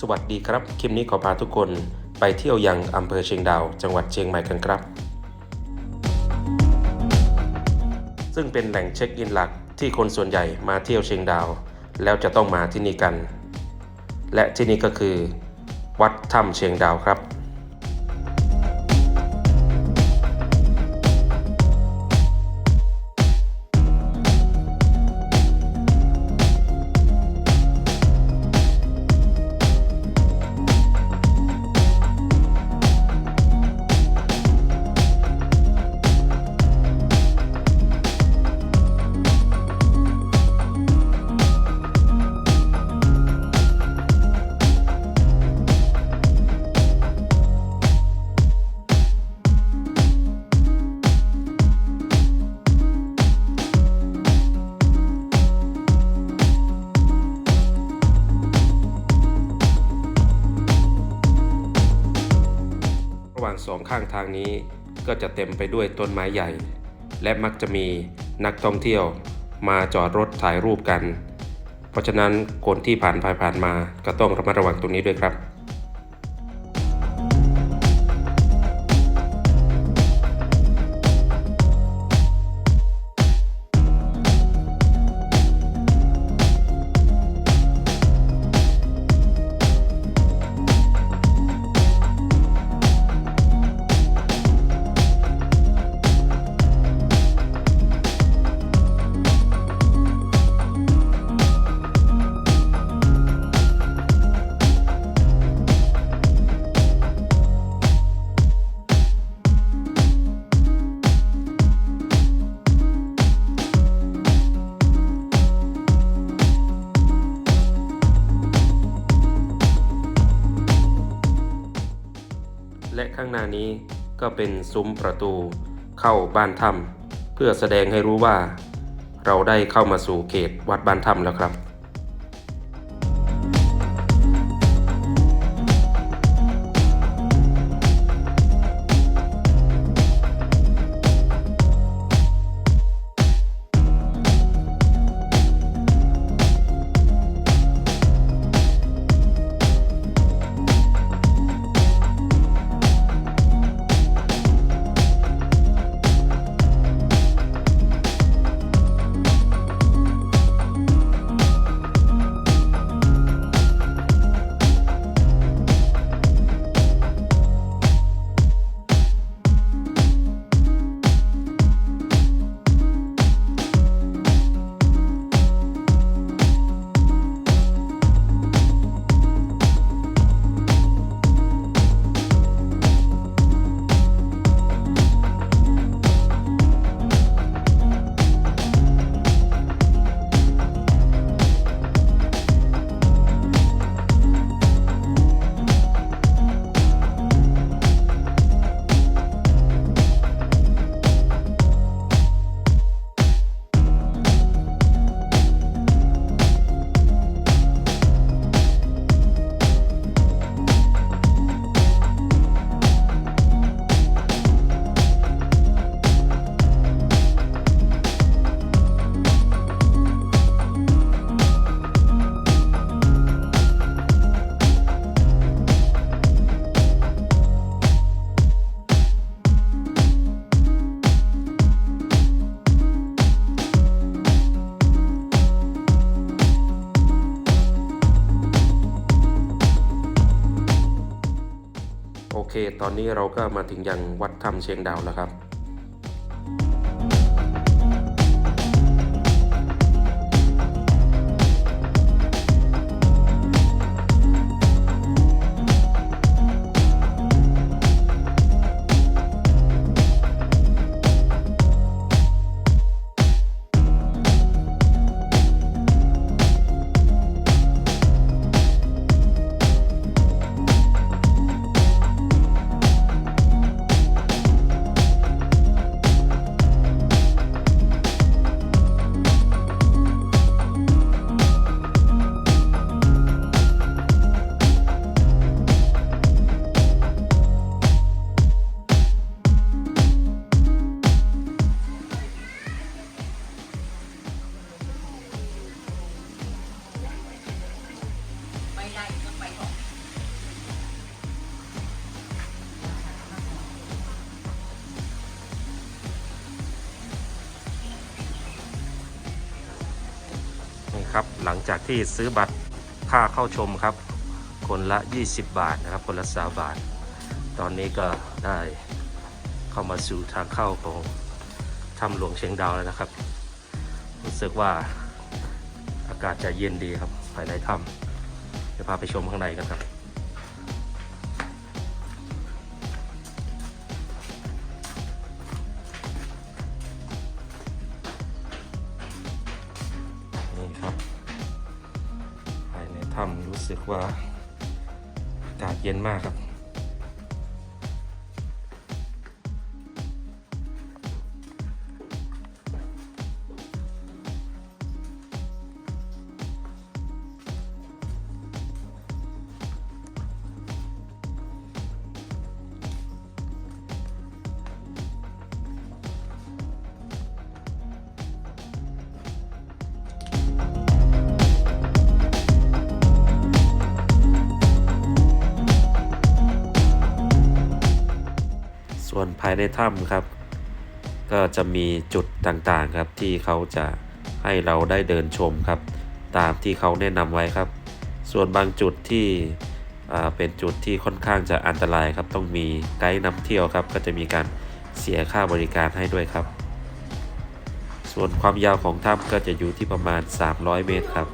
สวัสดีครับ คลิปนี้ขอพาทุกคนไปเที่ยวยังอำเภอเชียงดาว จังหวัดเชียงใหม่กันครับ ซึ่งเป็นแหล่งเช็คอินหลักที่คนส่วนใหญ่มาเที่ยวเชียงดาว แล้วจะต้องมาที่นี่กัน และที่นี่ก็คือ วัดถ้ำเชียงดาวครับ ระหว่างสองข้างทางนี้ก็จะเต็มไปด้วยต้นไม้ใหญ่ และมักจะมีนักท่องเที่ยวมาจอดรถถ่ายรูปกัน เพราะฉะนั้นคนที่ผ่านไปผ่านมาก็ต้องระมัดระวังตรงนี้ด้วยครับางหน้านี้ก็เป็นซุ้มประตูเข้าบ้านถ้ำเพื่อแสดงให้รู้ว่า เราได้เข้ามาสู่เขตวัดบ้านถ้ำแล้วครับ เค ตอนนี้เราก็มาถึงยังวัดธรรมเชียงดาวแล้วครับ หลังจากที่ซื้อบัตรค่าเข้าชมครับ คนละ 20 บาทนะครับ คนละ3บาท ตอนนี้ก็ได้เข้ามาสู่ทางเข้าของถ้ำหลวงเชียงดาวแล้วนะครับ รู้สึกว่าอากาศจะเย็นดีครับภายในถ้ำเดี๋ยวพาไปชมข้างในกันครับ ว่าอากาศเย็นมากครับ ส่วนภายในถ้ำครับ ก็จะมีจุดต่างๆครับที่เขาจะให้เราได้เดินชมครับ ตามที่เขาแนะนำไว้ครับ ส่วนบางจุดที่เป็นจุดที่ค่อนข้างจะอันตรายครับ ต้องมีไกด์นำเที่ยวครับ ก็จะมีการเสียค่าบริการให้ด้วยครับ ส่วนความยาวของถ้ำก็จะอยู่ที่ประมาณ 300 เมตรครับ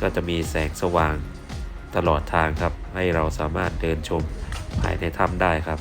ก็จะมีแสงสว่างตลอดทางครับ ให้เราสามารถเดินชมภายในถ้ำได้ครับ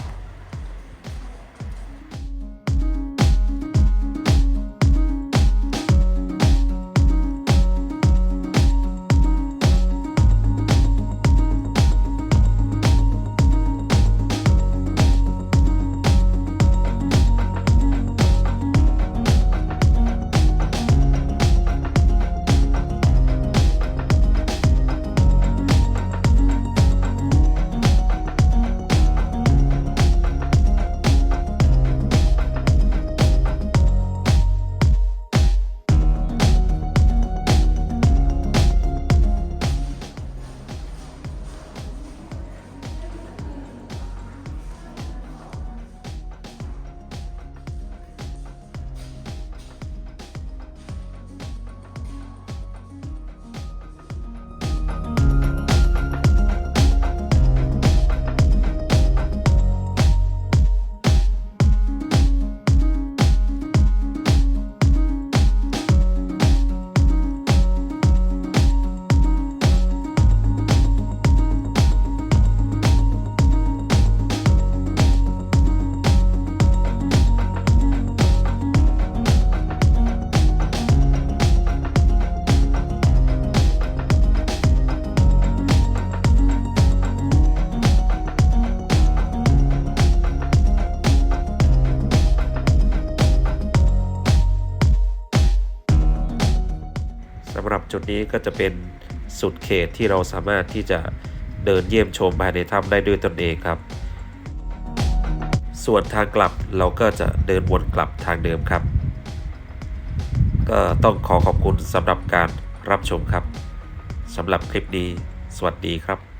นี้ก็จะเป็นสุดเขตที่เราสามารถที่จะเดินเยี่ยมชมภายในถ้ำได้ด้วยตนเองครับ ส่วนทางกลับเราก็จะเดินวนกลับทางเดิมครับ ก็ต้องขอขอบคุณสำหรับการรับชมครับสำหรับคลิปนี้ สวัสดีครับ